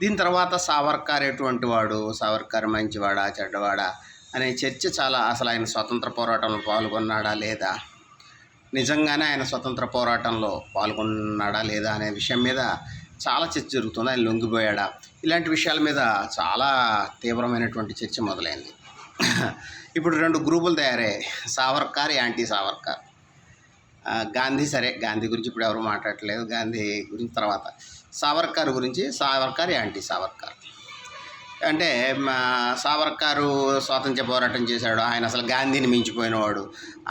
దీని తర్వాత సావర్కర్ ఎటువంటి వాడు? సావర్కర్ మంచివాడా? చెడ్డవాడా? అనే చర్చ చాలా అసలు ఆయన స్వతంత్ర పోరాటంలో పాల్గొన్నాడా లేదా? నిజంగానే ఆయన స్వతంత్ర పోరాటంలో పాల్గొన్నాడా లేదా అనే విషయం మీద చాలా చర్చ జరుగుతుంది. ఆయన లొంగిపోయాడా? ఇలాంటి విషయాల మీద చాలా తీవ్రమైనటువంటి చర్చ మొదలైంది. ఇప్పుడు రెండు గ్రూపులు తయారయ్యాయి. సావర్కర్ యాంటీ సావర్కర్. గాంధీ సరే. గాంధీ గురించి ఇప్పుడు ఎవరు మాట్లాడట్లేదు. గాంధీ గురించి తర్వాత. సావర్కర్ గురించి సావర్కర్ యాంటీ సావర్కర్. అంటే మా సావర్కరు స్వాతంత్ర పోరాటం చేశాడు. ఆయన అసలు గాంధీని మించిపోయినవాడు.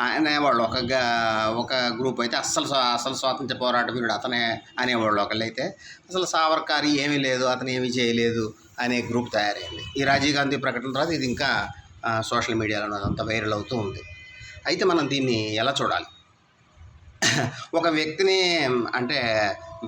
ఆయన వాళ్ళు ఒక ఒక గ్రూప్ అయితే అస్సలు అసలు స్వాతంత్ర పోరాట వీరుడు అతనే అనేవాళ్ళు ఒకళ్ళైతే. అసలు సావర్కర్ ఏమీ లేదు అతను ఏమీ చేయలేదు అనే గ్రూప్ తయారైంది. ఈ రాజీవ్ గాంధీ ప్రకటన తర్వాత ఇది ఇంకా సోషల్ మీడియాలో అదంతా వైరల్ అవుతూ ఉంది. అయితే మనం దీన్ని ఎలా చూడాలి? ఒక వ్యక్తిని అంటే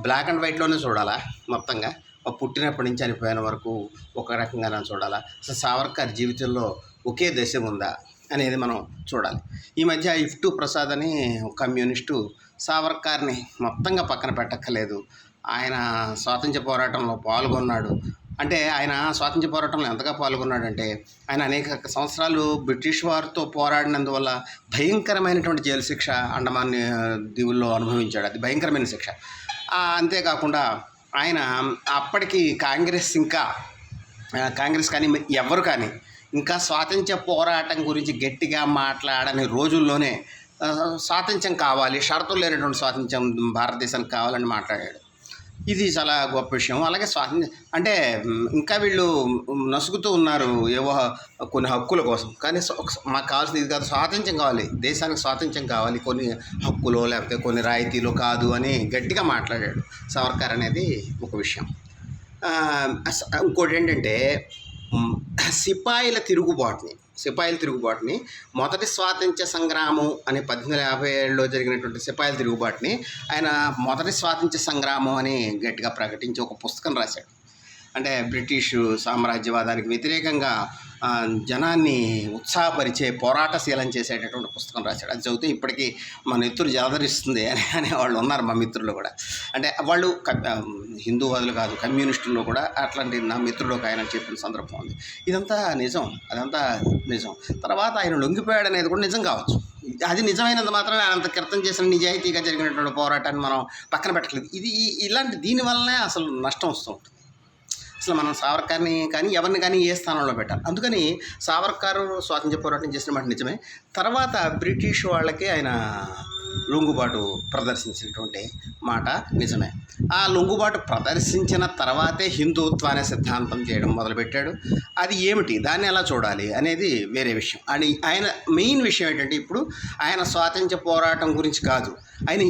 బ్లాక్ అండ్ వైట్లోనే చూడాలా మొత్తంగా? పుట్టినప్పటి నుంచి చనిపోయిన వరకు ఒక రకంగానే చూడాలా? అసలు సావర్కర్ జీవితంలో ఒకే దశ ఉందా అనేది మనం చూడాలి. ఈ మధ్య ఇఫ్టు ప్రసాద్ అని కమ్యూనిస్టు సావర్కర్ని మొత్తంగా పక్కన పెట్టక్కర్లేదు. ఆయన స్వాతంత్ర్య పోరాటంలో పాల్గొన్నాడు. అంటే ఆయన స్వాతంత్ర్య పోరాటంలో ఎంతగా పాల్గొన్నాడంటే ఆయన అనేక సంవత్సరాలు బ్రిటిష్ వారితో పోరాడినందువల్ల భయంకరమైనటువంటి జైలు శిక్ష అండమాన్ దీవుల్లో అనుభవించాడు. అది భయంకరమైన శిక్ష. అంతేకాకుండా ఆయన అప్పటికి కాంగ్రెస్ ఇంకా కాంగ్రెస్ కానీ ఎవరు కానీ ఇంకా స్వాతంత్ర్య పోరాటం గురించి గట్టిగా మాట్లాడని రోజుల్లోనే ఆ, స్వాతంత్ర్యం కావాలి షరతులు లేనటువంటి స్వాతంత్ర్యం భారతదేశానికి కావాలని మాట్లాడాడు. ఇది చాలా గొప్ప విషయం. అలాగే స్వాతంత్ర అంటే ఇంకా వీళ్ళు నసుగుతూ ఉన్నారు ఏవో కొన్ని హక్కుల కోసం. కానీ మాకు కావాల్సింది ఇది కాదు స్వాతంత్ర్యం కావాలి. దేశానికి స్వాతంత్ర్యం కావాలి. కొన్ని హక్కులు లేకపోతే కొన్ని రాయితీలు కాదు అని గట్టిగా మాట్లాడాడు సవర్కర్ అనేది ఒక విషయం. ఇంకోటి ఏంటంటే సిపాయిల తిరుగుబాటుని సిపాయిల తిరుగుబాటుని మొదటి స్వాతంత్ర సంగ్రామం అనే పద్దెనిమిది యాభై ఏడులో జరిగినటువంటి సిపాయిల తిరుగుబాటుని ఆయన మొదటి స్వాతంత్ర సంగ్రామం అని గట్టిగా ప్రకటించి ఒక పుస్తకం రాశాడు. అంటే బ్రిటిష్ సామ్రాజ్యవాదానికి వ్యతిరేకంగా జనాన్ని ఉత్సాహపరిచే పోరాటశీలం చేసేటటువంటి పుస్తకం రాశాడు. అది చదివితే ఇప్పటికీ మన మిత్రులు జాదరిస్తుంది అని అనే వాళ్ళు ఉన్నారు మా మిత్రులు కూడా. అంటే వాళ్ళు హిందూవాదులు కాదు కమ్యూనిస్టుల్లో కూడా అట్లాంటి నా మిత్రుడు ఒక ఆయన చెప్పిన సందర్భం ఉంది. ఇదంతా నిజం అదంతా నిజం. తర్వాత ఆయన లొంగిపోయాడు అనేది కూడా నిజం కావచ్చు. అది నిజమైనంత మాత్రమే ఆయన అంత క్రితం చేసిన నిజాయితీగా జరిగినటువంటి పోరాటాన్ని మనం పక్కన పెట్టలేదు. ఇది ఇలాంటి దీనివల్లనే అసలు నష్టం వస్తూ ఉంటుంది. అసలు మనం సావర్కర్ని కానీ ఎవరిని కానీ ఏ స్థానంలో పెట్టాలి? అందుకని సావర్కర్ స్వాతంత్ర్య పోరాటం చేసిన మాట నిజమే. తర్వాత బ్రిటిష్ వాళ్ళకి ఆయన లొంగుబాటు ప్రదర్శించినటువంటి మాట నిజమే. ఆ లొంగుబాటు ప్రదర్శించిన తర్వాతే హిందుత్వ అనే సిద్ధాంతం చేయడం మొదలుపెట్టాడు. అది ఏమిటి? దాన్ని ఎలా చూడాలి అనేది వేరే విషయం. అని ఆయన మెయిన్ విషయం ఏంటంటే ఇప్పుడు ఆయన స్వాతంత్ర్య పోరాటం గురించి కాదు. ఆయన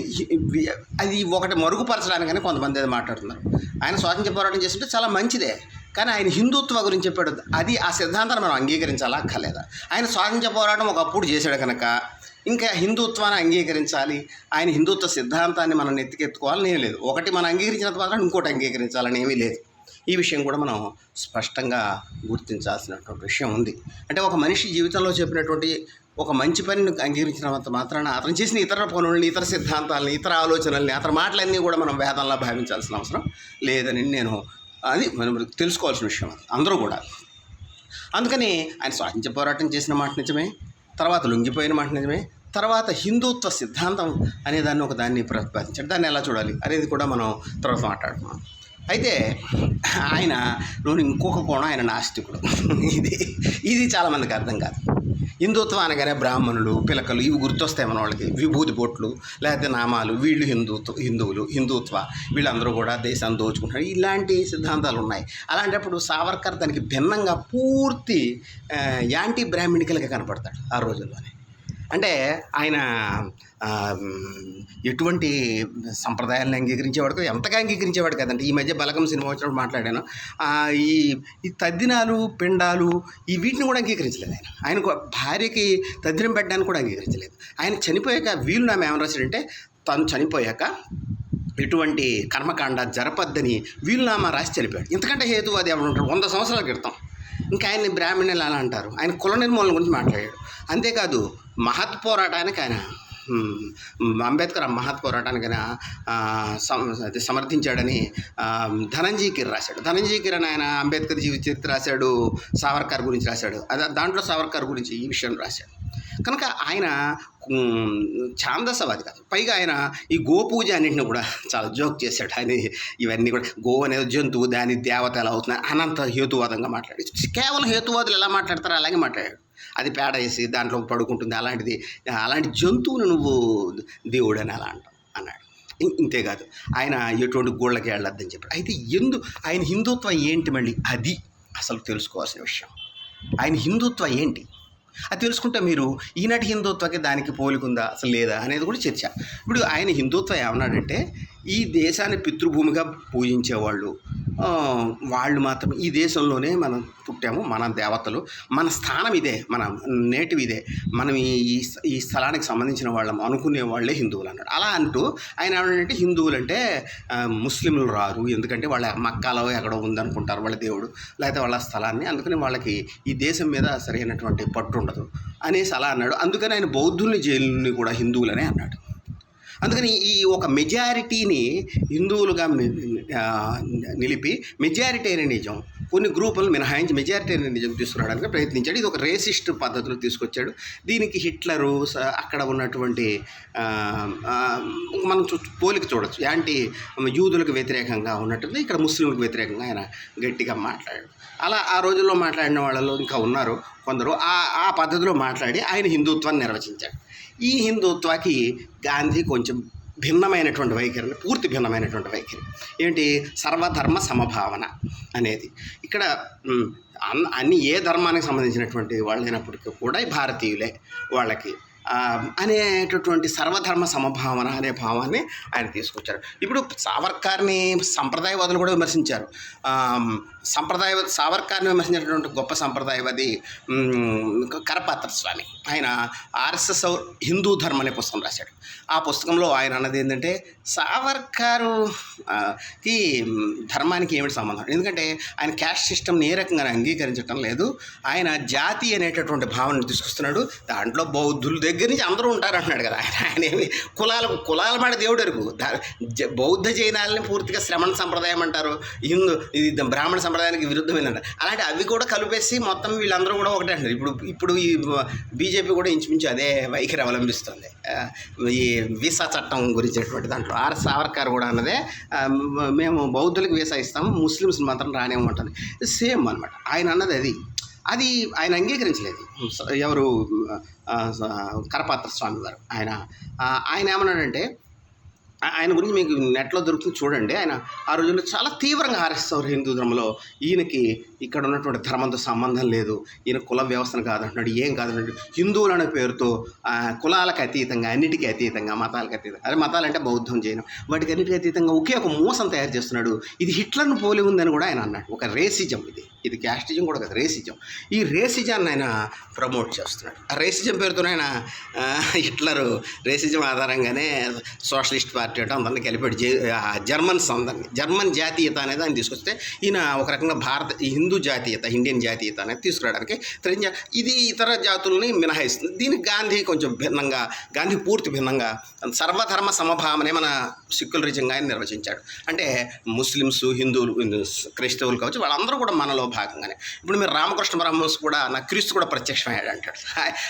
అది ఒకటి మరుగుపరచడానికని కొంతమంది అది మాట్లాడుతున్నారు. ఆయన స్వాతంత్ర్య పోరాటం చేస్తుంటే చాలా మంచిదే. కానీ ఆయన హిందుత్వ గురించి చెప్పాడు. అది ఆ సిద్ధాంతాన్ని మనం అంగీకరించాలా? అక్కర్లేదా? ఆయన స్వాతంత్ర్య పోరాటం ఒకప్పుడు చేశాడు కనుక ఇంకా హిందుత్వాన్ని అంగీకరించాలి. ఆయన హిందుత్వ సిద్ధాంతాన్ని మనం నెత్తికెత్తుకోవాలని ఏమీ లేదు. ఒకటి మనం అంగీకరించినంత మాత్రం ఇంకోటి అంగీకరించాలని ఏమీ లేదు. ఈ విషయం కూడా మనం స్పష్టంగా గుర్తించాల్సినటువంటి విషయం ఉంది. అంటే ఒక మనిషి జీవితంలో చెప్పినటువంటి ఒక మంచి పనిని అంగీకరించినంత మాత్రాన అతను చేసిన ఇతర పనులని ఇతర సిద్ధాంతాలని ఇతర ఆలోచనల్ని అతని మాటలన్నీ కూడా మనం వేదంలా భావించాల్సిన అవసరం లేదని నేను అది మనం తెలుసుకోవాల్సిన విషయం అది. అందరూ కూడా. అందుకని ఆయన స్వాతంత్ర్య పోరాటం చేసిన మాట నిజమే. తర్వాత లొంగిపోయిన మాట నిజమే. తర్వాత హిందుత్వ సిద్ధాంతం అనే దాన్ని ఒక దాన్ని ప్రతిపాదించాడు. దాన్ని ఎలా చూడాలి? అనేది కూడా మనం తర్వాత మాట్లాడుకున్నాం అయితే ఆయన లోని ఇంకొక కోణం ఆయన నాస్తికుడు. ఇది ఇది చాలామందికి అర్థం కాదు. హిందుత్వం అనగానే బ్రాహ్మణులు పిలకలు ఇవి గుర్తొస్తాయి మన వాళ్ళకి. విభూతి బొట్లు లేకపోతే నామాలు వీళ్ళు హిందుత్వ హిందువులు హిందుత్వ వీళ్ళందరూ కూడా దేశాన్ని దోచుకుంటారు ఇలాంటి సిద్ధాంతాలు ఉన్నాయి. అలాంటప్పుడు సావర్కర్ దానికి భిన్నంగా పూర్తి యాంటీ బ్రాహ్మణికలుగా కనపడతాడు ఆ రోజుల్లోనే. అంటే ఆయన ఎటువంటి సంప్రదాయాలను అంగీకరించేవాడు ఎంతగా అంగీకరించేవాడు కదండి. ఈ మధ్య బలగం సినిమా వచ్చినప్పుడు మాట్లాడాను. ఈ ఈ తద్దినాలు పిండాలు ఈ వీటిని కూడా అంగీకరించలేదు ఆయన. ఆయన భార్యకి తద్దినం పెట్టడానికి కూడా అంగీకరించలేదు. ఆయన చనిపోయాక వీలు నామ ఏమని రాశాడంటే తను చనిపోయాక ఎటువంటి కర్మకాండ జరపద్దని వీలునామా రాసి చనిపోయాడు. ఇంతకంటే హేతువాది ఎవరు ఉంటాడు వంద సంవత్సరాల క్రితం. ఇంకా ఆయన్ని బ్రాహ్మణులు అని అంటారు. ఆయన కుల నిర్మూలన గురించి మాట్లాడాడు. అంతేకాదు మహత్ పోరాటానికి ఆయన అంబేద్కర్ ఆ మహత్ పోరాటానికి ఆయన అది సమర్థించాడని ధనంజీ కిర్ రాశాడు. ధనంజీ కిర్ అని ఆయన అంబేద్కర్ జీవిత చరిత్ర రాశాడు సావర్కర్ గురించి రాశాడు. అదే దాంట్లో సావర్కర్ గురించి ఈ విషయం రాశాడు. కనుక ఆయన ఛాందసవాది కాదు. పైగా ఆయన ఈ గోపూజ అన్నింటిని కూడా చాలా జోక్ చేశాడు. ఆయన ఇవన్నీ కూడా గో అనేది జంతువు దాని దేవత ఎలా అవుతుంది అనంత హేతువాదంగా మాట్లాడి కేవలం హేతువాదులు ఎలా మాట్లాడతారో అలాగే మాట్లాడాడు. అది పేడ వేసి దాంట్లో పడుకుంటుంది. అలాంటిది అలాంటి జంతువును నువ్వు దేవుడు అని అలా అంటావు అన్నాడు. ఇంతేకాదు. ఆయన ఎటువంటి గోళ్ళకి వెళ్ళొద్దని చెప్పాడు. అయితే ఎందు ఆయన హిందుత్వం ఏంటి మళ్ళీ? అది అసలు తెలుసుకోవాల్సిన విషయం. ఆయన హిందుత్వం ఏంటి? అది తెలుసుకుంటే మీరు ఈనాటి హిందుత్వకి దానికి పోలికుందా? అసలు లేదా? అనేది కూడా చర్చ. ఇప్పుడు ఆయన హిందుత్వం ఏమన్నాడంటే ఈ దేశాన్ని పితృభూమిగా పూజించేవాళ్ళు. వాళ్ళు మాత్రం ఈ దేశంలోనే మనం పుట్టాము మన దేవతలు. మన స్థానం ఇదే మన నేటివ్ ఇదే. మనం ఈ ఈ స్థలానికి సంబంధించిన వాళ్ళం అనుకునే వాళ్ళే హిందువులు అన్నాడు. అలా అంటూ ఆయన ఏమంటే హిందువులు అంటే ముస్లింలు రారు. ఎందుకంటే వాళ్ళ మక్కాలో ఎక్కడో ఉందనుకుంటారు వాళ్ళ దేవుడు లేకపోతే వాళ్ళ స్థలాన్ని. అందుకని వాళ్ళకి ఈ దేశం మీద సరైనటువంటి పట్టు ఉండదు అనేసి అలా అన్నాడు. అందుకని ఆయన బౌద్ధుల్ని జైలుని కూడా హిందువులనే అన్నాడు. అందుకని ఈ ఒక మెజారిటీని హిందువులుగా నిలిపి మెజారిటీ నిలిపి మెజారిటేరియనిజం కొన్ని గ్రూపులు మినహాయించి మెజారిటేరియనిజం తీసుకురావడానికి ప్రయత్నించాడు. ఇది ఒక రేసిస్ట్ పద్ధతిలో తీసుకొచ్చాడు. దీనికి హిట్లరు స- అక్కడ ఉన్నటువంటి మనం చూ పోలిక చూడొచ్చు. యాంటీ యూదులకు వ్యతిరేకంగా ఉన్నట్టుంది ఇక్కడ ముస్లింలకు వ్యతిరేకంగా ఆయన గట్టిగా మాట్లాడాడు. అలా ఆ రోజుల్లో మాట్లాడిన వాళ్ళలో ఇంకా ఉన్నారు కొందరు. ఆ ఆ పద్ధతిలో మాట్లాడి ఆయన హిందుత్వాన్ని నిర్వచించాడు. ఈ హిందుత్వాకి గాంధీ కొంచెం భిన్నమైనటువంటి వైఖరిని పూర్తి భిన్నమైనటువంటి వైఖరి. ఏంటి? సర్వధర్మ సమభావన అనేది. ఇక్కడ అన్ని ఏ ధర్మానికి సంబంధించినటువంటి వాళ్ళైనప్పటికీ కూడా భారతీయులే వాళ్ళకి అనేటటువంటి సర్వధర్మ సమభావన అనే భావాన్ని ఆయన తీసుకొచ్చారు. ఇప్పుడు సావర్కర్ని సంప్రదాయవాదులు కూడా విమర్శించారు. సంప్రదాయ సావర్కర్ని విమర్శించినటువంటి గొప్ప సంప్రదాయవాది కరపాత్రస్వామి కరపాత్ర స్వామి. ఆయన ఆర్ఎస్ఎస్ హిందూ ధర్మం అనే పుస్తకం రాశాడు. ఆ పుస్తకంలో ఆయన అన్నది ఏంటంటే సావర్కరు ఈ ధర్మానికి ఏమిటి సంబంధం? ఎందుకంటే ఆయన క్యాస్ట్ సిస్టమ్ని ఏ రకంగా అంగీకరించడం లేదు. ఆయన జాతి అనేటటువంటి భావనను తీసుకొస్తున్నాడు. దాంట్లో బౌద్ధులు దగ్గర దగ్గర నుంచి అందరూ ఉంటారు అంటున్నాడు కదా. ఆయన ఆయన ఏమి కులాల కులాల మాట దేవుడు అరుగు. బౌద్ధ జైనాలని పూర్తిగా శ్రమణ సంప్రదాయం అంటారు. హిందూ ఇది బ్రాహ్మణ సంప్రదాయానికి విరుద్ధమైందంట అలాంటి అవి కూడా కలిపేసి మొత్తం వీళ్ళందరూ కూడా ఒకటే అంటారు ఇప్పుడు ఇప్పుడు ఈ బీజేపీ కూడా ఇంచుమించు అదే వైఖరి అవలంబిస్తుంది. ఈ వీసా చట్టం గురించినటువంటి దాంట్లో ఆర్ సావర్కర్ కూడా అన్నదే మేము బౌద్ధులకు వీసా ఇస్తాము ముస్లిమ్స్ మాత్రం రానేమంటుంది సేమ్ అనమాట ఆయన అన్నది అది. అది ఆయన అంగీకరించలేదు. స- ఎవరు కరపాత్ర స్వామి వారు ఆయన. ఆయన ఏమన్నాడంటే ఆయన గురించి మీకు నెట్లో దొరుకుతుంది చూడండి ఆయన ఆ రోజుల్లో చాలా తీవ్రంగా ఆరేస్తారు హిందూ ధర్మంలో. ఈయనకి ఇక్కడ ఉన్నటువంటి ధర్మంతో సంబంధం లేదు ఈయన కుల వ్యవస్థను కాదంటున్నాడు ఏం కాదంటున్నాడు. హిందువులు అనే పేరుతో కులాలకు అతీతంగా అన్నిటికీ అతీతంగా మతాలకు అతీతంగా అదే మతాలంటే బౌద్ధం జైనం వాటికి అన్నిటికీ అతీతంగా ఒకే ఒక మోసం తయారు చేస్తున్నాడు. ఇది హిట్లర్ను పోలి ఉందని కూడా ఆయన అన్నాడు. ఒక రేసిజం ఇది. ఇది క్యాస్టిజం కూడా కదా రేసిజం. ఈ రేసిజాన్ని ఆయన ప్రమోట్ చేస్తున్నాడు. ఆ రేసిజం పేరుతో ఆయన హిట్లరు రేసిజం ఆధారంగానే సోషలిస్ట్ పార్టీ అంటే అందరిని కలిపాడు. జర్మన్స్ అందరినీ జర్మన్ జాతీయత అనేది ఆయన తీసుకొస్తే ఈయన ఒక రకంగా భారత ఈ హిందూ జాతీయత ఇండియన్ జాతీయత అనేది తీసుకురావడానికి తెలంగాణ ఇది ఇతర జాతుల్ని మినహాయిస్తుంది. దీనికి గాంధీ కొంచెం భిన్నంగా గాంధీ పూర్తి భిన్నంగా సర్వధర్మ సమభావనే మన సెక్యులరిజంగా ఆయన నిర్వచించాడు. అంటే ముస్లిమ్స్ హిందువులు క్రైస్తవులు కావచ్చు వాళ్ళందరూ కూడా మనలో భాగంగానే. ఇప్పుడు మీరు రామకృష్ణ పరమహంస కూడా నా క్రీస్తు కూడా ప్రత్యక్షమయ్యాడు అంటాడు.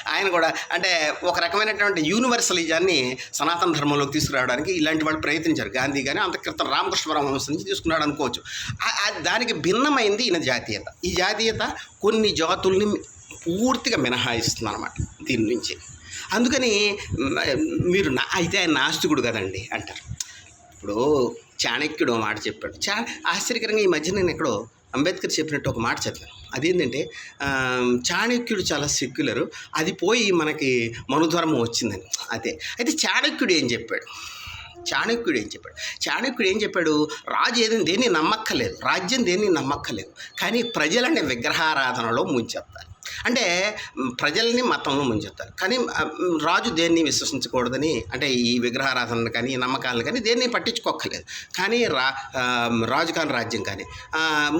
ఆయన కూడా అంటే ఒక రకమైనటువంటి యూనివర్సలిజాన్ని సనాతన ధర్మంలోకి తీసుకురావడానికి ఇలాంటి వాళ్ళు ప్రయత్నించారు. గాంధీ కానీ అంత క్రితం రామకృష్ణ పరమహంస నుంచి తీసుకున్నాడు అనుకోవచ్చు. దానికి భిన్నమైంది ఈయన జాతీయత. ఈ జాతీయత కొన్ని జాతుల్ని పూర్తిగా మినహాయిస్తుంది అనమాట దీని నుంచి. అందుకని మీరు నా అయితే ఆయన నాస్తికుడు కదండి అంటారు. ఇప్పుడు చాణక్యుడు మాట చెప్పాడు. చా ఆశ్చర్యకరంగా ఈ మధ్య నేను ఎక్కడో అంబేద్కర్ చెప్పినట్టు ఒక మాట చదివాను. అదేంటంటే చాణక్యుడు చాలా సెక్యులరు. అది పోయి మనకి మనుధర్మం వచ్చిందని. అదే. అయితే చాణక్యుడు ఏం చెప్పాడు? చాణక్యుడు ఏం చెప్పాడు? చాణక్యుడు ఏం చెప్పాడు? రాజు ఏదైనా దేన్ని నమ్మక్కలేదు రాజ్యం దేన్ని నమ్మక్కలేదు కానీ ప్రజలనే విగ్రహారాధనలో ముంచెత్తారు అంటే ప్రజల్ని మతంలో ముంచెత్తారు కానీ రాజు దేన్ని విశ్వసించకూడదని అంటే ఈ విగ్రహారాధనలు కానీ ఈ నమ్మకాలను కానీ దేన్ని పట్టించుకోక్కర్లేదు. కానీ రా రాజు కాని రాజ్యం కానీ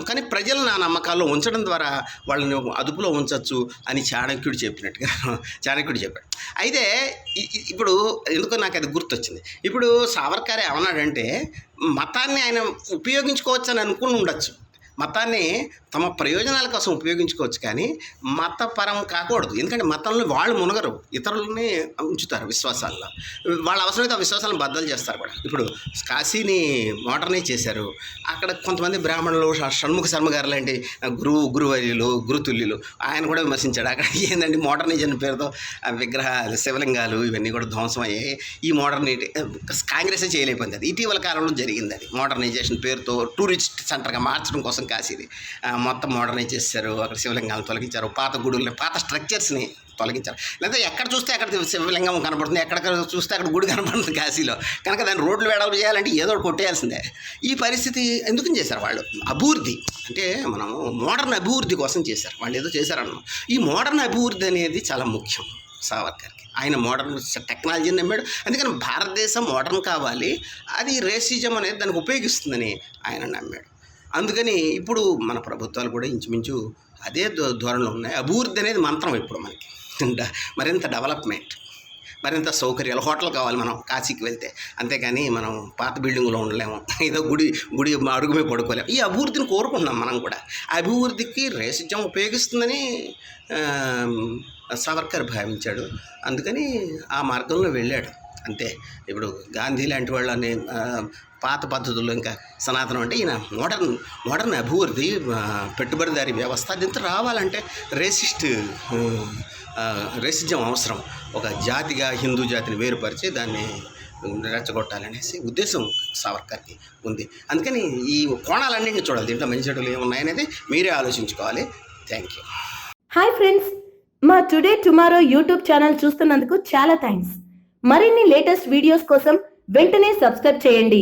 కానీ ప్రజలు నా నమ్మకాల్లో ఉంచడం ద్వారా వాళ్ళని అదుపులో ఉంచవచ్చు అని చాణక్యుడు చెప్పినట్టుగా చాణక్యుడు చెప్పాడు. అయితే ఇప్పుడు ఎందుకో నాకు అది గుర్తొచ్చింది. ఇప్పుడు సావర్కర్ ఏమన్నాడంటే మతాన్ని ఆయన ఉపయోగించుకోవచ్చు అని అనుకుని ఉండొచ్చు. మతాన్ని తమ ప్రయోజనాల కోసం ఉపయోగించుకోవచ్చు కానీ మతపరం కాకూడదు. ఎందుకంటే మతంలో వాళ్ళు మునగరు. ఇతరులని ఉంచుతారు విశ్వాసాల్లో. వాళ్ళ అవసరమైతే ఆ విశ్వాసాలను బద్దలు చేస్తారు కూడా. ఇప్పుడు కాశీని మోడర్నైజ్ చేశారు. అక్కడ కొంతమంది బ్రాహ్మణులు షణ్ముఖ శర్మ గారు లాంటి గురువు గురువర్యులు గురుతుల్యులు ఆయన కూడా విమర్శించాడు. అక్కడ ఏంటంటే మోడర్నైజేషన్ పేరుతో విగ్రహ విగ్రహాలు శివలింగాలు ఇవన్నీ కూడా ధ్వంసం అయ్యాయి. ఈ మోడర్నిటీ కాంగ్రెస్ చేయలేకపోయింది అది. ఇటీవల కాలంలో జరిగింది అది. మోడర్నైజేషన్ పేరుతో టూరిస్ట్ సెంటర్గా మార్చడం కోసం కాశీది. మొత్తం మోడర్నైజ్ చేశారు అక్కడ శివలింగాలను తొలగించారు పాత గుడుల్ని పాత స్ట్రక్చర్స్ని తొలగించారు. లేదా ఎక్కడ చూస్తే అక్కడ శివలింగం కనబడుతుంది ఎక్కడ చూస్తే అక్కడ గుడి కనబడుతుంది కాశీలో. కనుక దాన్ని రోడ్లు వేడలు చేయాలంటే ఏదో ఒకటి కొట్టేయాల్సిందే. ఈ పరిస్థితి ఎందుకు చేశారు వాళ్ళు? అభివృద్ధి. అంటే మనం మోడర్న్ అభివృద్ధి కోసం చేశారు. వాళ్ళు ఏదో చేశారన్నాం ఈ మోడర్న్ అభివృద్ధి అనేది చాలా ముఖ్యం సావర్కర్కి ఆయన మోడర్న్ టెక్నాలజీని నమ్మాడు. అందుకని భారతదేశం మోడర్న్ కావాలి. అది రేసిజం అనేది దానికి ఉపయోగిస్తుందని ఆయన నమ్మాడు. అందుకని ఇప్పుడు మన ప్రభుత్వాలు కూడా ఇంచుమించు అదే ధోరణిలో ఉన్నాయి. అభివృద్ధి అనేది మంత్రం ఇప్పుడు మనకి. మరింత డెవలప్మెంట్ మరింత సౌకర్యాలు హోటల్ కావాలి మనం కాశీకి వెళ్తే. అంతేకాని మనం పాత బిల్డింగ్లో ఉండలేము. ఏదో గుడి గుడి అడుగు మీద పడుకోలేము. ఈ అభివృద్ధిని కోరుకుంటున్నాం మనం కూడా. అభివృద్ధికి రేసిజం ఉపయోగిస్తుందని సవర్కర్ భావించాడు. అందుకని ఆ మార్గంలో వెళ్ళాడు. అంతే. ఇప్పుడు గాంధీ లాంటి వాళ్ళని పాత పద్ధతుల్లో ఇంకా సనాతనం అంటే ఈయన మోడర్న్ మోడర్న్ అభివృద్ధి పెట్టుబడిదారి పెట్టుబడిదారీ వ్యవస్థ దీంతో రావాలంటే రేసిస్ట్ రేసిజం అవసరం. ఒక జాతిగా హిందూ జాతిని వేరుపరిచి దాన్ని రెచ్చగొట్టాలనేసి ఉద్దేశం సావర్కర్కి ఉంది. అందుకని ఈ కోణాలన్నింటినీ చూడాలి. దీంట్లో మంచి చెడులు ఏమున్నాయనేది మీరే ఆలోచించుకోవాలి. Thank you. హాయ్ ఫ్రెండ్స్ మా టుడే టుమారో యూట్యూబ్ ఛానల్ చూస్తున్నందుకు చాలా థ్యాంక్స్. మరిన్ని లేటెస్ట్ వీడియోస్ కోసం వెంటనే సబ్స్క్రైబ్ చేయండి.